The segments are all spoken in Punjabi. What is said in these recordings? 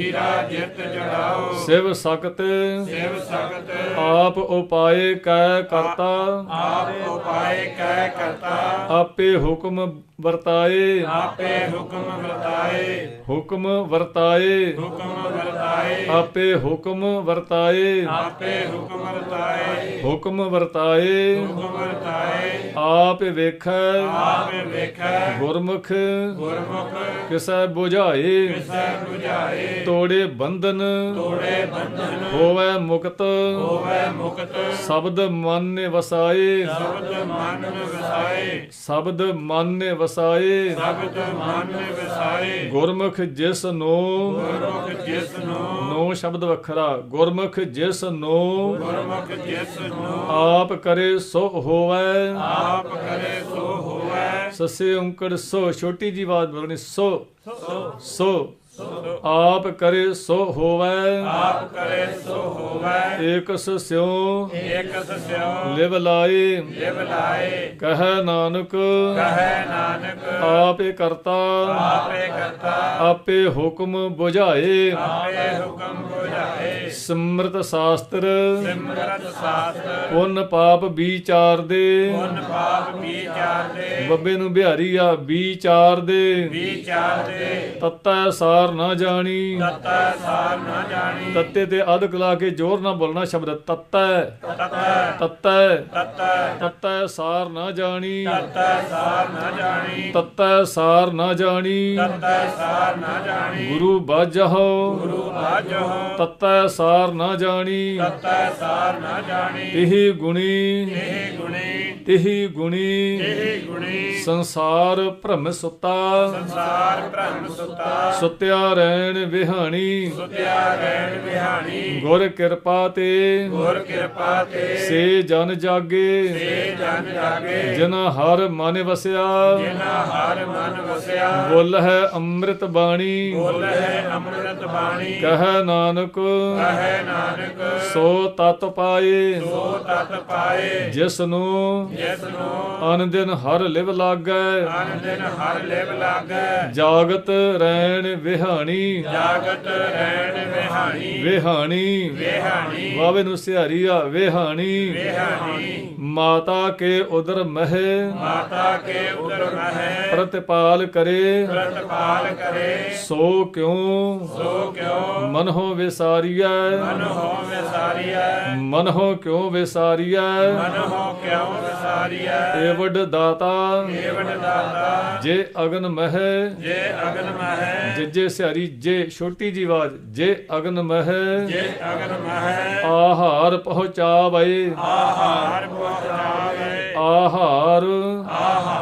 ਹੀਰਾ ਜਿਤ ਜੜਾਓ? ਸਿਵ ਸਕਤ ਸਿਵ ਸਖਤ ਆਪ ਉਪਾਏ ਕੈ ਕਰਤਾ। ਆਪ ਉਪਾਏ ਕਹਿ ਕਰਤਾ। ਆਪੇ ਹੁਕਮ ਵਰਤਾਏ। ਆਪੇ ਹੁਕਮ ਵਰਤਾਏ। ਹੁਕਮ ਵਰਤਾਏ। ਹੁਕਮ ਵਰਤਾਏ। ਆਪੇ ਹੁਕਮ ਵਰਤਾਏ। ਆਪੇ ਹੁਕਮ ਵਰਤਾਏ। ਹੁਕਮ ਵਰਤਾਏ। ਹੁਕਮ ਵਰਤਾਏ। ਆਪ ਵੇਖੈ। ਆਪ ਵੇਖੈ। ਗੁਰਮੁਖ। ਗੁਰਮੁਖ। ਕਿਸੈ 부ਝਾਏ ਕਿਸੈ 부ਝਾਏ ਤੋੜੇ ਬੰਧਨ। ਤੋੜੇ ਬੰਧਨ। ਹੋਵੈ ਮੁਕਤ। ਹੋਵੇ ਮੁਕਤ। ਸ਼ਬਦ ਮਨ ਨੇ ਵਸਾਏ। ਸ਼ਬਦ ਮਨ ਵਸਾਏ। ਸ਼ਬਦ ਮਨ ਨੇ ਵਸਾਏ। ਸ਼ਬਦ ਮਨ ਵਸਾਏ। ਗੁਰਮੁਖ ਜਿਸ ਨੂੰ ਗੁਰਮੁਖ ਜਿਸ ਨੂੰ ਨੋ ਸ਼ਬਦ ਵੱਖਰਾ। ਗੁਰਮੁਖ ਜਿਸ ਨੂੰ ਗੁਰਮੁਖ ਜਿਸ ਨੂੰ ਆਪ ਕਰੇ ਸੋ ਹੋਵੈ। ਆਪ ਕਰੇ ਸੋ ਹੋਵੇ। ਸੱਸੇ ਓੰਕੜ ਸੋ। ਛੋਟੀ ਜੀ ਆਵਾਜ਼ ਬੋਲਣੀ। ਸੋ। ਸੋ। ਆਪ ਕਰੇ ਸੋ ਹੋਵੈ। ਆਪ ਕਰੇ ਸੋ ਹੋਵੇ। ਏਕਸ ਸਿਉ ਏਕ ਸਿਉ ਲਿਵ ਲਾਏ। ਲਿਵ ਲਾਏ। ਕਹੈ ਨਾਨਕ। ਕਹੈ ਨਾਨਕ। ਆਪੇ ਕਰਤਾ। ਆਪੇ ਕਰਤਾ। ਆਪੇ ਹੁਕਮ 부ਝਾਏ ਆਪੇ ਹੁਕਮ ਬੁਝਾਏ। ਸਮ੍ਰਿਤ ਸ਼ਾਸਤਰ। ਸਿਮਰਤ ਸਾਸਤ ਪੁੰਨ ਪਾਪ ਵਿਚਾਰ ਦੇ ਪੁੰਨ ਪਾਪ ਵਿਚਾਰਦੇ। ਬੱਬੇ ਨੂੰ ਬਿਹਾਰੀ ਆ ਵਿਚਾਰ ਦੇ ਵਿਚਾਰਦੇ। ਤਤੈ ਸਾਰ ਨਾ ਜਾਣੀ। ਤਤੈ ਸਾਰ ਨਾ ਜਾਣੀ। ਤੱਤੇ ਤੇ ਅਧਕ ਲਾ ਕੇ ਜ਼ੋਰ ਨਾਲ ਬੋਲਣਾ ਸ਼ਬਦ ਤਤੈ। ਤਤੈ। ਤਤੈ। ਸਾਰ ਨਾ ਜਾਣੀ। ਤਤੈ ਸਾਰ ਨਾ ਜਾਣੀ। ਤਤੈ ਸਾਰ ਨਾ ਜਾਣੀ। ਤਤੈ ਸਾਰ ਨਾ ਜਾਣੀ। ਗੁਰੂ ਬਾਜਹੁ। ਗੁਰੂ ਬਾਝੋ ਤਤੈ ਸਾਰ ਨਾ ਜਾਣੀ। ਤਤੈ ਸਾਰ ਨਾ ਜਾਣੀ। ਤਿਹੀ ਗੁਣੀ। ਇਹ ਗੁਣੀ। ਤਿਹੀ ਗੁਣੀ। ਇਹ ਗੁਣੀ। ਸੰਸਾਰ ਭ੍ਰਮ ਸੁੱਤਾ। ਸੰਸਾਰ ਭ੍ਰਮ ਸੁਤਾ ਸੁੱਤਿਆ ਰਹਿਣ ਵਿਹਾਣੀ। ਸੁਤਿਆ ਰਹਿਣ ਵਿਹਾਣੀ। ਗੁਰ ਕਿਰਪਾ ਤੇ। ਗੁਰ ਕਿਰਪਾ ਤੇ। ਸੇ ਜਨ ਜਾਗੇ। ਸੇ ਜਨ ਜਾਗੇ। ਜਿਨ ਹਰ ਮਨ ਵਸਿਆ। ਜਿਨਾ ਹਰ ਮਨ ਵਸਿਆ। ਬੋਲ ਹੈ ਅੰਮ੍ਰਿਤ ਬਾਣੀ। ਬੋਲ ਹੈ ਅੰਮ੍ਰਿਤ ਬਾਣੀ। ਕਹੈ ਨਾਨਕ। ਕਹੈ ਨਾਨਕ। ਸੋ ਤਤ ਪਾਏ। ਸੋ ਤਤ ਪਾਏ। ਜਿਸ ਨੂੰ ਜਿਸ ਨੂੰ ਅਨ ਦਿਨ ਹਰ ਲਿਵ ਲਾਗੈ। ਅਨ ਦਿਨ ਹਰ ਲਿਵ ਲਾਗੈ। ਜਾਗਤ ਰਹਿਣ ਵਿਹਾਣੀ। ਜਾਗਤ ਰਹਿਣ ਵਿਹਾਣੀ। ਵਿਹਾਣੀ। ਵਿਹਾਣੀ। ਵਾਵੇ ਨੂੰ ਸਿਹਾਰੀ ਆ ਵਿਹਾਣੀ। ਵਿਹਾਣੀ। ਮਾਤਾ ਕੇ ਉਦਰ ਮਹਿ। ਮਾਤਾ ਕੇ ਉਦਰ ਮਹਿ। ਪ੍ਰਤਿਪਾਲ ਕਰੇ। ਪ੍ਰਤਪਾਲ ਕਰੇ। ਸੋ ਕਿਉ? ਸੋ ਕਿਉ? ਮਨ ਹੋ ਵਿਸਾਰੀਐ। ਮਨ ਹੋ ਵਿਸਾਰੀਐ। ਮਨ ਹੋ ਕਿਉ ਵਿਸਾਰੀਐ? ਮਨ ਹੋ ਕਿਉ ਵਿਸਾਰੀਐ? ਏਵਡ ਦਾਤਾ। ਏਵਡ ਦਾਤਾ। ਜੇ ਅਗਨ ਮਹਿ। ਜੇ ਅਗਨ ਮਹਿ। ਜਿਜੇ ਸਿਹਾਰੀ ਜੇ ਛੋਟੀ ਜੀ ਆਵਾਜ਼ ਜੇ ਅਗਨ ਮਹਿ ਜੇ ਅਗਨ ਮਹਿ ਆਹਾਰ ਪਹੁੰਚਾਵੇ। ਆਹਾਰ ਪਹੁੰਚਾਵੇ। ਆਹਾਰ ਆਹਾਰ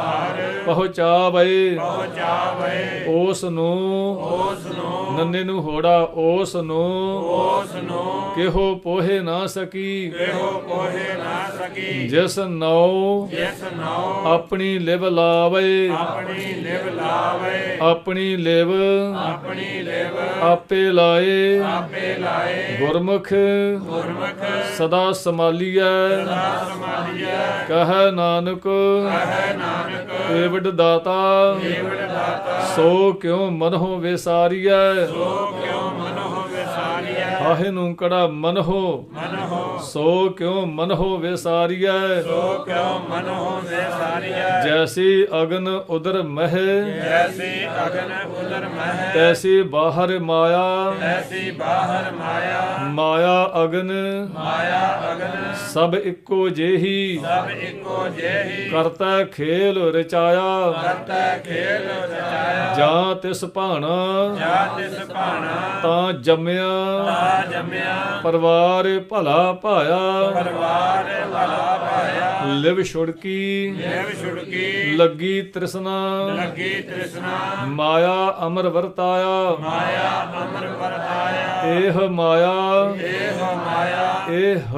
ਪਹੁੰਚਾਵੇ ਪਹੁੰਚਾਵੇ ਉਸ ਨੂੰ ਉਸ ਨੂੰ ਨੰਨੇ ਨੂੰ ਹੋੜਾ ਉਸ ਨੂੰ ਉਸ ਨੂੰ ਕਿਹੋ ਪੋਹੇ ਨਾ ਸਕੀ। ਕੋਹੇ ਨਾ ਸਕੀ। ਜਿਸ ਨਉ ਜਿਸ ਨਉ ਆਪਣੀ ਲਿਵ ਲਾਵੇ। ਆਪਣੀ ਲਿਵ ਲਾਵੇ। ਆਪਣੀ ਲਿਵ ਆਪਣੀ ਲਿਵ ਆਪੇ ਲਾਏ। ਆਪੇ ਲਾਏ। ਗੁਰਮੁਖ ਗੁਰਮੁਖ ਸਦਾ ਸੰਭਾਲੀਐ। ਸਦਾ ਸਮਾਧੀਐ ਕਹੈ ਨਾਨਕ ਕਹੈ ਨਾਨਕ ਏਵਡ ਦਾਤਾ। ਏਵੜ ਦਾਤਾ ਸੋ ਕਿਉ ਮਨਹੁ ਵਿਸਾਰੀਐ? ਸੋ ਕਿਉ ਮਨ ਹੋ ਵਿਸਾਰੀਐ? ਆਹੇ ਨੂੰ ਕੜਾ ਮਨਹੁ? ਮਨ ਹੋ ਸੋ ਕਿਉ ਮਨਹੁ ਵਿਸਾਰੀਐ? ਸੋ ਕਿਉ ਮਨ ਹੋ ਵਿਸਾਰੀਐ? ਜੈਸੀ ਅਗਨ ਉਦਰ ਮਹਿ ਜੈਸੀ ਅਗਨ ਉਦਰ ਮਹਿ ਤੈਸੀ ਬਾਹਰ ਮਾਇਆ ਐਸੀ ਬਾਹਰ ਮਾਇਆ ਮਾਇਆ ਅਗਨ ਮਾਇਆ ਅਗਨ ਸਭ ਇੱਕੋ ਜਿਹੀ ਸਭ ਇੱਕੋ ਜਿਹੀ ਕਰਤਾ ਖੇਲ ਰਚਾਇਆ। ਕਰਤਾ ਖੇਲ ਰਚਾਇਆ। ਜਾਂ ਤਿਸ ਭਾਣਾ ਜਾ ਤਿਸ ਭਾਣਾ ਤਾਂ ਜੰਮਿਆ। ਤਾ ਜੰਮਿਆ। ਪਰਿਵਾਰ ਭਲਾ ਭਾਇਆ। ਪਰਵਾਰ ਭਲਾ ਪਾਇਆ ਲਿਵ ਛੁੜਕੀ। ਦੇਵ ਛੁੜਕੀ। ਲੱਗੀ ਤ੍ਰਿਸ਼ਨਾ। ਲੱਗੀ ਤ੍ਰਿਸ਼ਨਾ। ਮਾਇਆ ਅਮਰ ਵਰਤਾਇਆ। ਮਾਇਆ ਅਮਰ ਵਰਤਾਇਆ। ਇਹ ਮਾਇਆ। ਇਹ ਮਾਇਆ। ਇਹ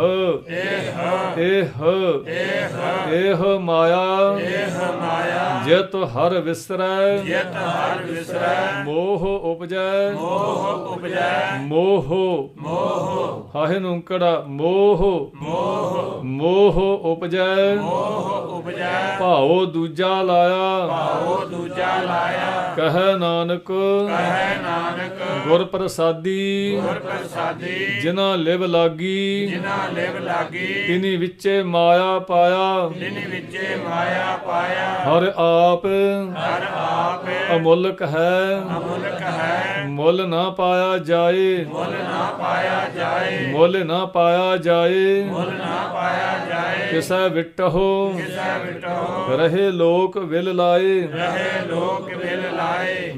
ਇਹ ਇਹ ਇਹ ਮਾਇਆ ਇਹ ਮਾਇਆ ਜਿਤ ਹਰ ਵਿਸਰੈ ਜਿਤ ਹਰ ਵਿਸਰੈ ਮੋਹ ਉਪਜੈ ਮੋਹ ਉਪਜੈ ਮੋਹ ਮੋਹ ਹਾਹੇ ਨੂੰ ਮੋਹ ਮੋਹ ਮੋਹ ਉਪਜੈ ਮੋਹ ਉਪਜੈ ਭਾਉ ਦੂਜਾ ਲਾਇਆ ਭਾਉ ਦੂਜਾ ਲਾਇਆ ਕਹੈ ਨਾਨਕ ਕਹੈ ਨਾਨਕ ਗੁਰ ਪ੍ਰਸਾਦੀ ਗੁਰ ਪ੍ਰਸਾਦੀ ਜਿਨਾ ਲਿਵ ਲਾਗੀ ਜਿਨਾ ਲਿਵ ਲਾਗੀ ਤਿਨੀ ਵਿੱਚੇ ਮਾਇਆ ਪਾਇਆ। ਤਿਨ ਵਿੱਚੇ ਮਾਇਆ ਪਾਇਆ। ਹਰ ਆਪ ਹਰ ਆਪ ਅਮੁੱਲਕ ਹੈ। ਅਮੁਲਕ ਹੈ। ਮੁੱਲ ਨਾ ਪਾਇਆ ਜਾਏ। ਮੁੱਲ ਨਾ ਪਾਇਆ ਜਾਏ। ਮੁੱਲ ਨਾ ਪਾਇਆ ਜਾਏ। ਮੁੱਲ ਨਾ ਪਾਇਆ ਜਾਏ। ਕਿਸੈ ਵਿਟਹੁ ਕਿਸੈ ਵਿਟੋ ਰਹੇ ਲੋਕ ਵਿਲ ਲਾਏ। ਰਹੇ ਲੋਕ ਵਿਲ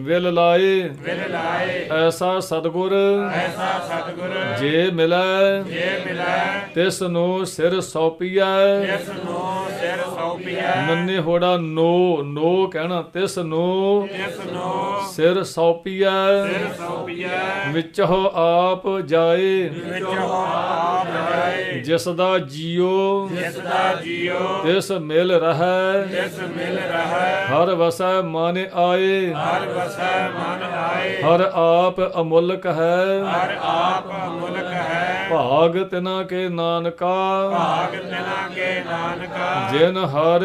ਵਿਲ ਲਾਏ। ਵਿਲ ਲਾਏ। ਐਸਾ ਸਤਗੁਰ। ਐਸਾ ਸਤਿਗੁਰ। ਜੇ ਮਿਲੈ। ਜੇ ਮਿਲੈ। ਤਿਸ ਨੂੰ ਸਿਰ ਸੌਪੀਐ। ਇਸ ਨੂੰ ਸਿਰ ਸੌਪੀਐ। ਨੰਨੇ ਹੋੜਾ ਨੋ। ਨੋ ਕਹਿਣਾ ਤਿਸ ਨੂੰ। ਇਸ ਨੂੰ ਸਿਰ ਸੌਪੀਐ। ਸਿਰ ਸੌਪੀਐ। ਵਿੱਚੋ ਆਪ ਜਾਏ। ਵਿੱਚੋਂ ਆਪ ਜਾਏ। ਜਿਸ ਦਾ ਜੀਉ ਜਿਸ ਦਾ ਜੀਉ ਤਿਸ ਮਿਲ ਰਹੈ। ਤਿਸ ਮਿਲ ਰਹੈ। ਹਰ ਵਸੈ ਮਨ ਆਏ। ਹਰ ਵਸੈ ਮਨ ਆਏ ਹਰ ਆਪ ਅਮੁੱਲਕ ਹੈ। ਹਰ ਆਪ ਮੁਲਕ ਹੈ। ਭਾਗ ਤਿਨਾ ਕੇ ਨਾਨਕਾ। ਭਾਗ ਨਾਨਕਾ। ਜਿਨ ਹਰ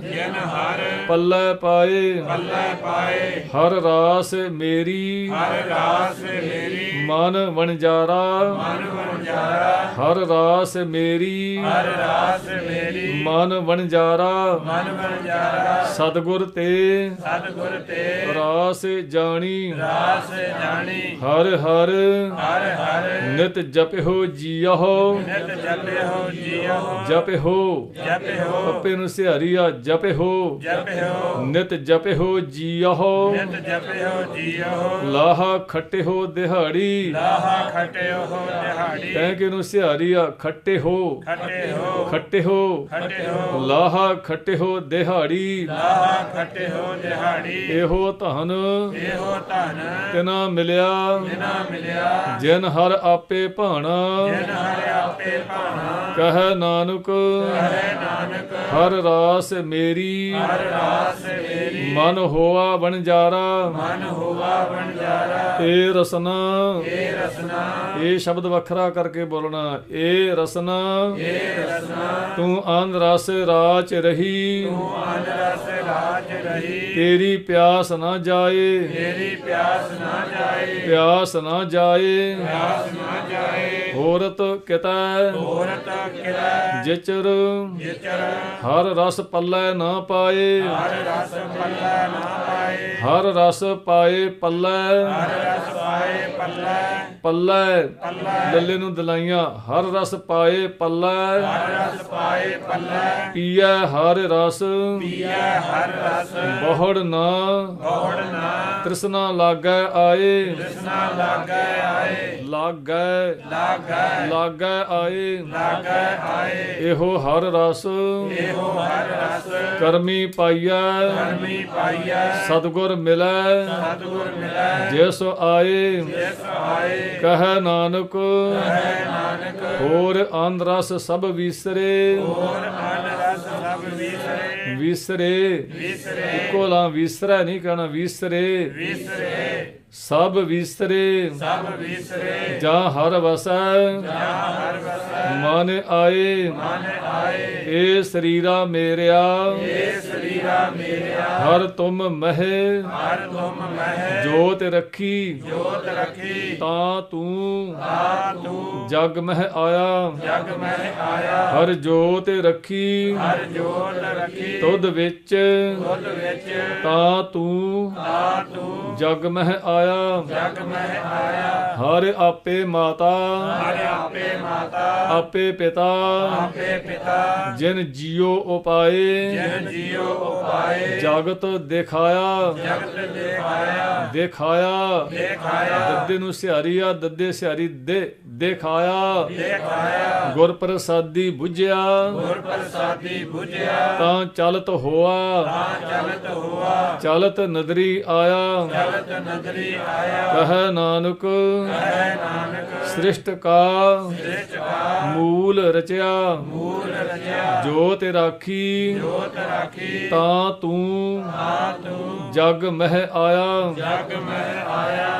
ਜਿਨ ਹਰ ਪੱਲੇ ਪਾਏ ਪੱਲੇ ਪਾਏ। ਹਰ ਰਾਸ ਮੇਰੀ ਹਰ ਰਾਸ ਮੇਰੀ। ਮਨ ਵਣਜਾਰਾ। ਮਨ ਵਣਜਾਰਾ। ਹਰ ਰਾਸ ਮੇਰੀ ਹਰ ਰਾਸ ਮੇਰੀ। ਮਨ ਵਣਜਾਰਾ। ਮਨ ਵਣਜਾਰਾ। ਸਤਗੁਰ ਤੇ ਸਤਿਗੁਰ ਤੇ। ਰਾਸ ਜਾਣੀ। ਰਾਸ ਜਾਣੀ। ਹਰ ਹਰ ਹਰ ਹਰ। ਨਿਤ ਜਪਿਓ ਜੀਓ। ਨਿਤ ਜਪਿਓ ਜੀਓ। ਜਪਿਓ ਜਪਿਓ ਆਪੇ ਨੂੰ ਸਿਹਾਰੀਆ ਜਪਿਓ ਜਪਿਓ ਨਿਤ ਜਪਿਓ ਜੀਓ ਨਿਤ ਜਪਿਓ ਜੀਓ ਲਾਹਾ ਖਟਿਓ ਦਿਹਾੜੀ। ਲਾਹਾ ਖਟਿਓ ਦਿਹਾੜੀ। ਕਹਿ ਕੇ ਨੂੰ ਸਿਹਾਰੀਆ ਖੱਟੇ ਹੋ। ਖਟਿਓ ਖੱਟੇ ਹੋ। ਖਟਿਓ ਲਾਹਾ ਖਟਿਓ ਦਿਹਾੜੀ। ਲਾਹਾ ਖਟਿਓ ਦਿਹਾੜੀ। ਇਹੋ ਧਨ ਇਹੋ ਧਨ। ਤਿਨਾ ਮਿਲਿਆ। ਬਿਨਾ ਮਿਲਿਆ। ਜਿਨ ਹਰ ਆਪੇ ਭਾਣਾ। ਜਿਨ ਹਰਿ ਆਪੇ ਭਾਣਾ। ਕਹੈ ਨਾਨਕ। ਹੈ ਨਾਨਕ ਹਰ ਰਾਸ ਮੇਰੀ ਹਰ ਰਾਸ ਮੇਰੀ। ਮਨ ਹੋਆ ਵਣਜਾਰਾ ਮਨ ਹੋਵਾ ਵਣਜਾਰਾ। ਏ ਰਸਨਾ ਏ ਰਸਨਾ। ਇਹ ਸ਼ਬਦ ਵੱਖਰਾ ਕਰਕੇ ਬੋਲਣਾ ਏ ਰਸਨਾ। ਏ ਰਸਨਾ। ਤੂੰ ਅੰਧ ਰਸ ਰਾਚ ਰਹੀ। ਤੂੰ ਅਨ ਰਸ ਰਾਜ ਰਹੀ। ਤੇਰੀ ਪਿਆਸ ਨਾ ਜਾਏ। ਤੇਰੀ ਪਿਆਸ ਨਾ ਜਾਏ। ਪਿਆਸ ਨਾ ਜਾਏ। ਪਿਆਸ ਨਾ ਜਾਏ। ਹੋਰਤ ਕਿਤੈ। ਹੋਰਤ ਕਿਰੈ ਜਿਚਰ ਜਿਚਰ। ਹਰ ਰਸ ਪੱਲੇ ਨਾ ਪਾਏ। ਹਰ ਰਸ ਪੱਲੇ ਨਾ ਪਾਏ। ਹਰ ਰਸ ਪਾਏ ਪੱਲੇ। ਹਰ ਰਸ ਪਾਏ ਪੱਲੇ। ਪੱਲੇ। ਲੱਲੇ ਨੂੰ ਦਲਾਈਆਂ ਹਰ ਰਸ ਪਾਏ ਪੱਲੇ। ਹਰ ਰਸ ਪਾਏ ਪੱਲੇ। ਪੀਐ ਹਰ ਰਸ। ਪੀਐ ਹਰ ਰਸ। ਬਹੁੜ ਨਾ। ਗੋੜ ਨਾ। ਤ੍ਰਿਸ਼ਨਾ ਲਾਗੈ ਆਏ। ਤ੍ਰਿਸ਼ਨਾ ਲਾਗੈ ਆਏ। ਲਾਗੈ। ਲਾਗੈ। ਲਾਗੈ ਆਏ। ਲਾਗੈ ਆਏ। ਇਹੋ ਹਰ ਰਸ। ਇਹੋ ਹਰ ਰਸ। ਕਰਮੀ ਪਾਈਐ। ਕਰਮੀ ਪਾਈਐ। ਸਤਗੁਰ ਮਿਲੈ। ਸਤਿਗੁਰ ਮਿਲੈ। ਜਿਸ ਆਏ ਜਿਸ ਆਏ। ਕਹੈ ਨਾਨਕ। ਹੈ ਨਾਨਕ। ਹੋਰ ਅੰਧ ਰਸ ਸਭ ਵਿਸਰੇ। ਹੋਰ ਰਸ ਸਭ ਵਿਸਰੇ। ਵਿਸਰੇ। ਵਿਸਰੇ। ਇੱਕੋ ਲਾ ਵਿਸਰੈ ਨਹੀਂ ਕਹਿਣਾ ਵਿਸਰੇ। ਵਿਸਰੇ। ਸਭ ਵਿਸਰੇ। ਸਭ ਵਿਸਰੇ। ਜਾਂ ਹਰ ਵਸੈ। ਜਾਂ ਹਰ ਵਸੈ। ਮਨ ਆਏ। ਮਨ ਆਏ। ਏ ਸਰੀਰਾ ਮੇਰਿਆ ਏ ਸਰੀਰਾ ਮੇਰਿਆ ਹਰ ਤੁਮ ਮਹਿ ਹਰ ਤੁਮ ਮਹਿ ਜੋਤ ਰੱਖੀ ਜੋਤ ਰੱਖੀ ਤਾਂ ਤੂੰ ਆ ਤੂੰ ਜਗ ਮਹਿ ਆਇਆ ਜਗ ਮਹਿ ਆਇਆ ਹਰ ਜੋਤ ਰੱਖੀ ਹਰ ਜੋਤ ਰੱਖੀ ਤੁਧ ਵਿੱਚ ਤੁਧ ਵਿੱਚ ਤਾਂ ਤੂੰ ਆ ਤੂੰ ਜਗ ਮਹਿ ਆਇਆ ਜਗ ਮਹਿ ਆਇਆ ਹਰ ਆਪੇ ਮਾਤਾ ਹਰ ਆਪੇ ਮਾਤਾ ਆਪੇ ਪਿਤਾ ਆਪੇ ਪਿਤਾ ਜਿਨ ਜੀਉ ਉਪਾਏ। ਜਿਨ ਜੀਉ ਉਪਾਏ। ਜਗਤ ਦਿਖਾਇਆ। ਜਗਤ ਦੇਖਾਇਆ। ਦਿਖਾਇਆ। ਦੇਖਾਇਆ। ਦੱਦੇ ਨੂੰ ਸਿਹਾਰੀਆ ਦੱਦੇ ਸਿਹਾਰੀ ਦੇ ਦਿਖਾਇਆ। ਦੇਖਾਇਆ। ਗੁਰ ਪ੍ਰਸਾਦੀ 부ਝਿਆ ਗੁਰ ਪ੍ਰਸਾਦੀ 부ਝਿਆ ਤਾਂ ਚਲਤ ਹੋਆ। ਤਾਂ ਚਲਤ ਹੋਆ। ਚਲਤ ਨਦਰੀ ਆਇਆ। ਚਲਤ ਨਦਰੀ ਆਇਆ। ਕਹੈ ਨਾਨਕ। ਹੈ ਨਾਨਕ। ਸ੍ਰਿਸ਼ਟ ਕਾ। ਸ੍ਰਿਸ਼ਟ ਕਾ। ਮੂਲ ਰਚਿਆ। ਮੂਲ ਰਚਿਆ। ਜੋ ਤੇ ਰਾਖੀ। ਜੋਤ ਰਾਖੀ। ਤਾਂ ਤੂੰ ਆ ਤੂੰ ਜਗ ਮਹਿ ਆਇਆ। ਜਗ ਮਹਿ ਆਇਆ।